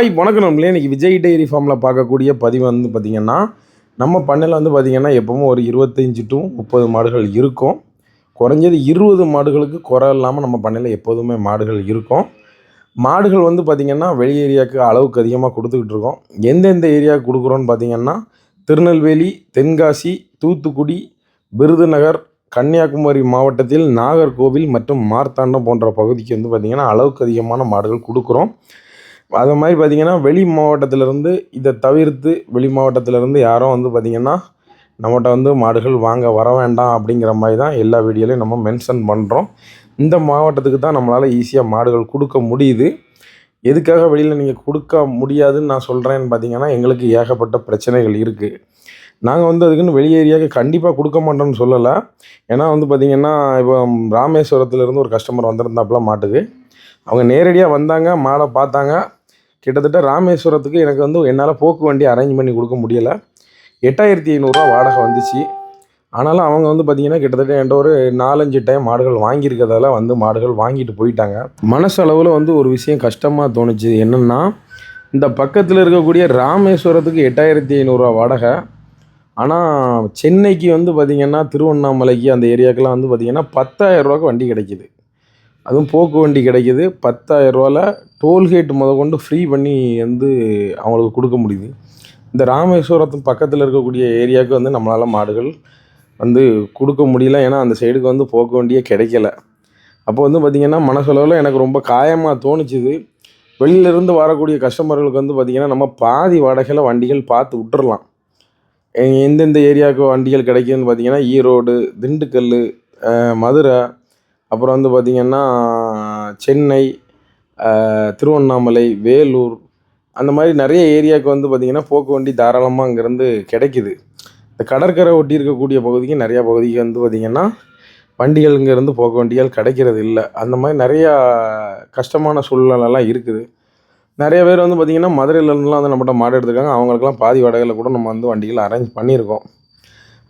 Hi வணக்கம் நம்மளே. இன்றைக்கி விஜய் டைரி ஃபார்மில் பார்க்கக்கூடிய பதிவு வந்து பார்த்திங்கன்னா நம்ம பண்ணையில் வந்து பார்த்திங்கன்னா எப்பவும் ஒரு இருபத்தஞ்சி டு முப்பது மாடுகள் இருக்கும். குறைஞ்சது இருபது மாடுகளுக்கு குறை இல்லாமல் நம்ம பண்ணையில் எப்போதுமே மாடுகள் இருக்கும். மாடுகள் வந்து பார்த்திங்கன்னா வெளி ஏரியாவுக்கு அளவுக்கு அதிகமாக கொடுத்துக்கிட்டு இருக்கோம். எந்தெந்த ஏரியாவுக்கு கொடுக்குறோன்னு பார்த்திங்கன்னா திருநெல்வேலி தென்காசி தூத்துக்குடி விருதுநகர் கன்னியாகுமரி மாவட்டத்தில் நாகர்கோவில் மற்றும் மார்த்தாண்டம் போன்ற பகுதிக்கு வந்து பார்த்திங்கன்னா அளவுக்கு அதிகமான மாடுகள் கொடுக்குறோம். அது மாதிரி பார்த்திங்கன்னா வெளி மாவட்டத்திலேருந்து இதை தவிர்த்து வெளி மாவட்டத்திலேருந்து யாரும் வந்து பார்த்திங்கன்னா நம்மகிட்ட வந்து மாடுகள் வாங்க வர வேண்டாம் அப்படிங்கிற மாதிரி தான் எல்லா வீடியோலையும் நம்ம மென்ஷன் பண்ணுறோம் இந்த மாவட்டத்துக்கு தான் நம்மளால் ஈஸியாக மாடுகள் கொடுக்க முடியுது. எதுக்காக வெளியில் நீங்கள் கொடுக்க முடியாதுன்னு நான் சொல்கிறேன்னு பார்த்தீங்கன்னா எங்களுக்கு ஏகப்பட்ட பிரச்சனைகள் இருக்குது நாங்கள் வந்து அதுக்குன்னு வெளி ஏரியாவுக்கு கண்டிப்பாக கொடுக்க மாட்டோம்னு சொல்லலை. ஏன்னா வந்து பார்த்திங்கன்னா இப்போ ராமேஸ்வரத்துலேருந்து ஒரு கஸ்டமர் வந்திருந்தாப்புல மாட்டுக்கு. அவங்க நேரடியாக வந்தாங்க மாடை பார்த்தாங்க. கிட்டத்தட்ட ராமேஸ்வரத்துக்கு எனக்கு வந்து என்னால் போக்கு வண்டி அரேஞ்ச் பண்ணி கொடுக்க முடியலை. எட்டாயிரத்தி ஐநூறுரூவா வாடகை வந்துச்சு. ஆனாலும் அவங்க வந்து பார்த்திங்கன்னா கிட்டத்தட்ட என்கிட்ட ஒரு நாலஞ்சு டைம் மாடுகள் வாங்கியிருக்கிறதால வந்து மாடுகள் வாங்கிட்டு போயிட்டாங்க. மனசளவில் வந்து ஒரு விஷயம் கஷ்டமாக தோணுச்சு. என்னென்னா இந்த பக்கத்தில் இருக்கக்கூடிய ராமேஸ்வரத்துக்கு எட்டாயிரத்தி ஐநூறுரூவா வாடகை. ஆனால் சென்னைக்கு வந்து பார்த்திங்கன்னா திருவண்ணாமலைக்கு அந்த ஏரியாக்கெல்லாம் வந்து பார்த்திங்கன்னா பத்தாயிரரூவாக்கு வண்டி கிடைக்கிது. அதுவும் போக்கு வண்டி கிடைக்கிது. பத்தாயிரரூவால டோல்கேட் முதற்கொண்டு ஃப்ரீ பண்ணி வந்து அவங்களுக்கு கொடுக்க முடியுது. இந்த ராமேஸ்வரத்து பக்கத்தில் இருக்கக்கூடிய ஏரியாவுக்கு வந்து நம்மளால் மாடுகள் வந்து கொடுக்க முடியல. ஏன்னா அந்த சைடுக்கு வந்து போக்கு வண்டியே கிடைக்கல. அப்போ வந்து பார்த்திங்கன்னா மனசளவில் எனக்கு ரொம்ப காயமாக தோணுச்சுது. வெளியிலேருந்து வரக்கூடிய கஸ்டமர்களுக்கு வந்து பார்த்திங்கன்னா நம்ம பாதி வாடகையில் வண்டிகள் பார்த்து விட்டுறலாம். எந்தெந்த ஏரியாவுக்கு வண்டிகள் கிடைக்குதுன்னு பார்த்தீங்கன்னா ஈரோடு திண்டுக்கல் மதுரை அப்புறம் வந்து பார்த்திங்கன்னா சென்னை திருவண்ணாமலை வேலூர் அந்த மாதிரி நிறைய ஏரியாவுக்கு வந்து பார்த்திங்கன்னா போக்கு வண்டி தாராளமாக அங்கேருந்து கிடைக்குது. இந்த கடற்கரை ஒட்டி இருக்கக்கூடிய பகுதிக்கு நிறையா பகுதிக்கு வந்து பார்த்திங்கன்னா வண்டிகள் இங்கேருந்து போக்கு வண்டிகள் கிடைக்கிறது இல்லை. அந்த மாதிரி நிறையா கஷ்டமான சூழ்நிலைலாம் இருக்குது. நிறைய பேர் வந்து பார்த்திங்கன்னா மதுரையிலேருந்துலாம் வந்து நம்மகிட்ட மாடு எடுத்துருக்காங்க. அவங்களுக்குலாம் பாதி வாடகையில் கூட நம்ம வந்து வண்டிகள் அரேஞ்ச் பண்ணியிருக்கோம்.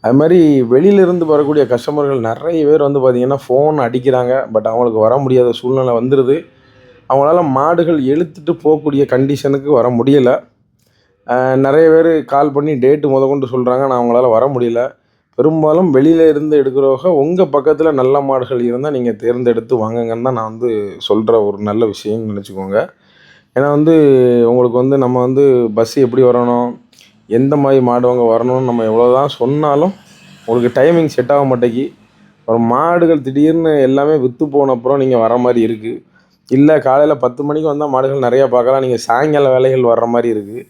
அது மாதிரி வெளியிலேருந்து வரக்கூடிய கஸ்டமர்கள் நிறைய பேர் வந்து பார்த்திங்கன்னா ஃபோன் அடிக்கிறாங்க. பட் அவங்களுக்கு வர முடியாத சூழ்நிலை வந்துடுது அவங்களால மாடுகள் இழுத்துட்டு போகக்கூடிய கண்டிஷனுக்கு வர முடியலை. நிறைய பேர் கால் பண்ணி டேட்டு முத கொண்டு சொல்கிறாங்க நான் அவங்களால வர முடியல. பெரும்பாலும் வெளியில இருந்து எடுக்கிறவங்க உங்கள் பக்கத்தில் நல்ல மாடுகள் இருந்தால் நீங்கள் தேர்ந்தெடுத்து வாங்குங்கன்னு தான் நான் வந்து சொல்கிற ஒரு நல்ல விஷயம்னு நினச்சிக்கோங்க. ஏன்னா வந்து உங்களுக்கு வந்து நம்ம வந்து பஸ் எப்படி வரணும்? எந்த மாதிரி மாடுவங்க வரணும்னு நம்ம எவ்வளோ தான் சொன்னாலும் உங்களுக்கு டைமிங் செட் ஆக மாட்டேங்கி ஒரு மாடுகள் திடீர்னு எல்லாமே விற்று போன அப்புறம் நீங்கள் வர மாதிரி இருக்குது இல்லை காலையில் பத்து மணிக்கு வந்தால் மாடுகள் நிறையா பார்க்கலாம் நீங்கள் சாயங்கால வேலைகள் வர்ற மாதிரி இருக்குது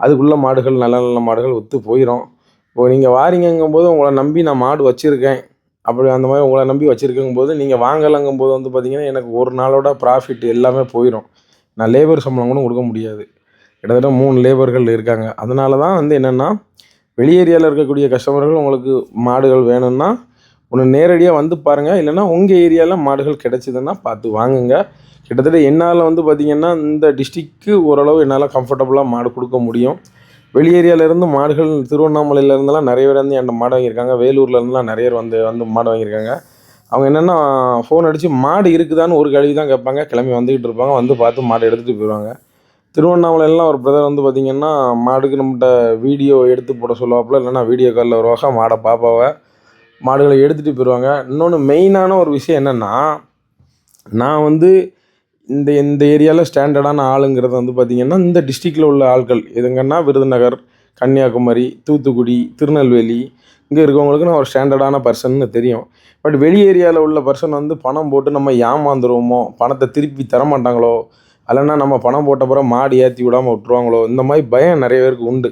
அதுக்குள்ளே மாடுகள் நல்ல நல்ல மாடுகள் விற்று போயிடும் இப்போ நீங்கள் வாரிங்கங்கும்போது உங்களை நம்பி நான் மாடு வச்சுருக்கேன். அப்படி அந்த மாதிரி உங்களை நம்பி வச்சுருக்குங்கும் போது நீங்கள் வாங்கலைங்கும் போது வந்து பார்த்தீங்கன்னா எனக்கு ஒரு நாளோட ப்ராஃபிட் எல்லாமே போயிடும் நான் லேபர் சம்பளம் கூட கொடுக்க முடியாது. கிட்டத்தட்ட மூணு லேபர்கள் இருக்காங்க. அதனால தான் வந்து என்னென்னா வெளி ஏரியாவில் இருக்கக்கூடிய கஸ்டமர்கள் உங்களுக்கு மாடுகள் வேணும்னா ஒன்று நேரடியாக வந்து பாருங்கள் இல்லைன்னா உங்கள் ஏரியாவில் மாடுகள் கிடைச்சிதுன்னா பார்த்து வாங்குங்க. கிட்டத்தட்ட என்னால் வந்து பார்த்திங்கன்னா இந்த டிஸ்ட்ரிக்கு ஓரளவு என்னால் கம்ஃபர்டபுளாக மாடு கொடுக்க முடியும். வெளி மாடுகள் திருவண்ணாமலையிலேருந்துலாம் நிறைய பேர் வந்து என்கிட்ட மாடு வாங்கியிருக்காங்க. வேலூர்லேருந்துலாம் நிறைய பேர் வந்து வந்து மாடு வாங்கியிருக்காங்க. அவங்க என்னென்னா ஃபோன் அடித்து மாடு இருக்குதான்னு ஒரு கழுவி தான் கேட்பாங்க. கிளம்பி வந்துக்கிட்டு இருப்பாங்க. வந்து பார்த்து மாடு எடுத்துகிட்டு போயிடுவாங்க திருவண்ணாமலையிலாம் ஒரு பிரதர் வந்து பார்த்திங்கன்னா மாடுக்கு நம்மகிட்ட வீடியோ எடுத்து போட சொல்லுவாப்புல இல்லைன்னா வீடியோ காலில் வருவாங்க மாடை பாப்பாவை. மாடுகளை எடுத்துகிட்டு போயிடுவாங்க இன்னொன்று மெயினான ஒரு விஷயம் என்னென்னா நான் வந்து இந்த இந்த ஏரியாவில் ஸ்டாண்டர்டான ஆளுங்கிறது வந்து பார்த்திங்கன்னா இந்த டிஸ்ட்ரிக்டில் உள்ள ஆட்கள் எதுங்கன்னா விருதுநகர் கன்னியாகுமரி தூத்துக்குடி திருநெல்வேலி இங்கே இருக்கவங்களுக்கு நான் ஒரு ஸ்டாண்டர்டான பர்சன்னு தெரியும். பட் வெளி ஏரியாவில் உள்ள பர்சன் வந்து பணம் போட்டு நம்ம ஏமாந்துருவோமோ பணத்தை திருப்பி தர மாட்டாங்களோ இல்லைன்னா நம்ம பணம் போட்ட பிறகு மாடு ஏற்றி விடாமல் விட்ருவாங்களோ இந்த மாதிரி பயம் நிறைய பேருக்கு உண்டு.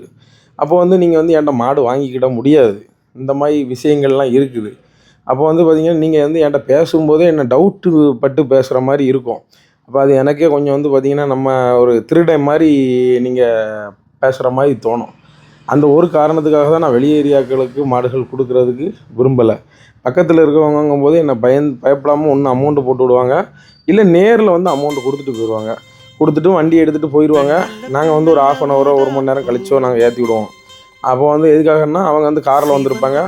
அப்போ வந்து நீங்கள் வந்து என்கிட்ட மாடு வாங்கிக்கிட முடியாது. இந்த மாதிரி விஷயங்கள்லாம் இருக்குது. அப்போ வந்து பார்த்திங்கன்னா நீங்கள் வந்து என்கிட்ட பேசும்போதே என்ன டவுட்டு பட்டு பேசுகிற மாதிரி இருக்கும். அப்போ அது எனக்கே கொஞ்சம் வந்து பார்த்திங்கன்னா நம்ம ஒரு திருடன் மாதிரி நீங்கள் பேசுகிற மாதிரி தோணும். அந்த ஒரு காரணத்துக்காக தான் நான் வெளி ஏரியாக்களுக்கு மாடுகள் கொடுக்குறதுக்கு விரும்பலை. பக்கத்தில் இருக்கிறவங்கும் போது என்னை பயன் பயப்படாமல் ஒன்று அமௌண்ட்டு போட்டு விடுவாங்க. இல்லை நேரில் வந்து அமௌண்ட்டு கொடுத்துட்டு போயிடுவாங்க கொடுத்துட்டு வண்டி எடுத்துகிட்டு போயிடுவாங்க நாங்கள் வந்து ஒரு ஆஃப் அன் ஹவரோ ஒரு மணி நேரம் கழிச்சோ நாங்கள் ஏற்றி விடுவோம். அப்போ வந்து எதுக்காகன்னா அவங்க வந்து காரில் வந்திருப்பாங்க.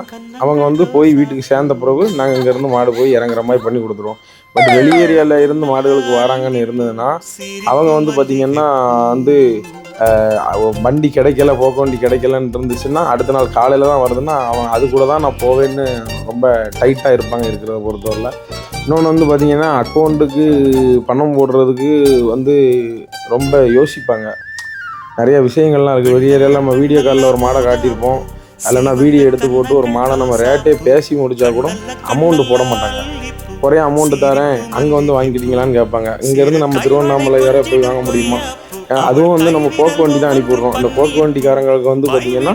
அவங்க வந்து போய் வீட்டுக்கு சேர்ந்த பிறகு நாங்கள் இங்கேருந்து மாடு போய் இறங்குற மாதிரி பண்ணி கொடுத்துருவோம். பட் வெளி ஏரியாவில் இருந்து மாடுகளுக்கு வராங்கன்னு இருந்ததுன்னா அவங்க வந்து பார்த்திங்கன்னா வந்து வண்டி கிடைக்கல போக்க வண்டி கிடைக்கலன்னு இருந்துச்சுன்னா அடுத்த நாள் காலையில் தான் வருதுன்னா அவன் அது கூட தான் நான் போவேன்னு ரொம்ப டைட்டாக இருப்பாங்க இருக்கிறத பொறுத்தவரையில். இன்னொன்று வந்து பார்த்திங்கன்னா அக்கௌண்ட்டுக்கு பணம் போடுறதுக்கு வந்து ரொம்ப யோசிப்பாங்க. நிறைய விஷயங்கள்லாம் இருக்குது வெளியே நம்ம வீடியோ காலில் ஒரு மாடை காட்டியிருப்போம். இல்லைன்னா வீடியோ எடுத்து போட்டு ஒரு மாடை நம்ம ரேட்டே பேசி முடித்தா கூட அமௌண்ட்டு போட மாட்டாங்க. குறைய அமௌண்ட்டு தரேன் அங்கே வந்து வாங்கிக்கிட்டீங்களான்னு கேட்பாங்க. இங்கேருந்து நம்ம திருவண்ணாமலை வரை போய் வாங்க முடியுமா? அதுவும் வந்து நம்ம போக்கு வண்டி தான் அனுப்பி விட்றோம் அந்த போக்கு வண்டிக்காரங்களுக்கு வந்து பார்த்திங்கன்னா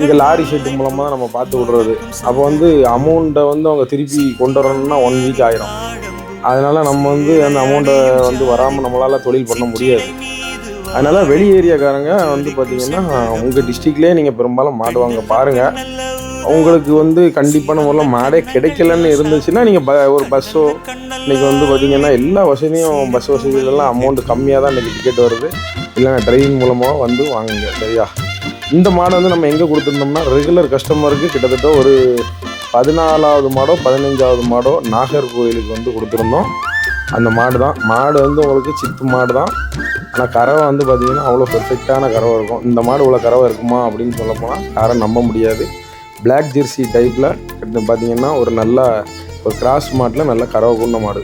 இங்கே லாரி ஷெட்டு மூலமாக தான் நம்ம பார்த்து விட்றது. அப்போ வந்து அமௌண்ட்டை வந்து அவங்க திருப்பி கொண்டு வரணும்னா ஒன் வீக் ஆயிரும். அதனால் நம்ம வந்து அந்த அமௌண்ட்டை வந்து வராமல் நம்மளால் தொழில் பண்ண முடியாது. அதனால் வெளி ஏரியாக்காரங்க வந்து பார்த்திங்கன்னா உங்கள் டிஸ்ட்ரிக்ட்லேயே நீங்கள் பெரும்பாலும் மாட்டுவாங்க. பாருங்கள் உங்களுக்கு வந்து கண்டிப்பான முறையில் மாடே கிடைக்கலன்னு இருந்துச்சுன்னா நீங்கள் ப ஒரு பஸ்ஸோ இன்றைக்கி வந்து பார்த்திங்கன்னா எல்லா வசதியும் பஸ் வசதிகளெல்லாம் அமௌண்ட் கம்மியாக தான் இன்றைக்கி டிக்கெட் வருது. இல்லைன்னா ட்ரெயின் மூலமாக வந்து வாங்குங்க சரியா? இந்த மாடை வந்து நம்ம எங்கே கொடுத்துருந்தோம்னா ரெகுலர் கஸ்டமருக்கு கிட்டத்தட்ட ஒரு பதினாலாவது மாடோ பதினஞ்சாவது மாடோ நாகர்கோவிலுக்கு வந்து கொடுத்துருந்தோம். அந்த மாடு தான். மாடு வந்து உங்களுக்கு சித்து மாடு தான். ஆனால் கறவை வந்து பார்த்தீங்கன்னா அவ்வளோ பெர்ஃபெக்டான கறவை இருக்கும். இந்த மாடு இவ்வளோ கறவை இருக்குமா அப்படின்னு சொல்ல போனால் யாரும் நம்ப முடியாது. பிளாக் ஜெர்சி டைப்பில் பார்த்தீங்கன்னா ஒரு நல்ல ஒரு கிராஸ் மாட்டில் நல்ல கறவை குண்ட மாடு.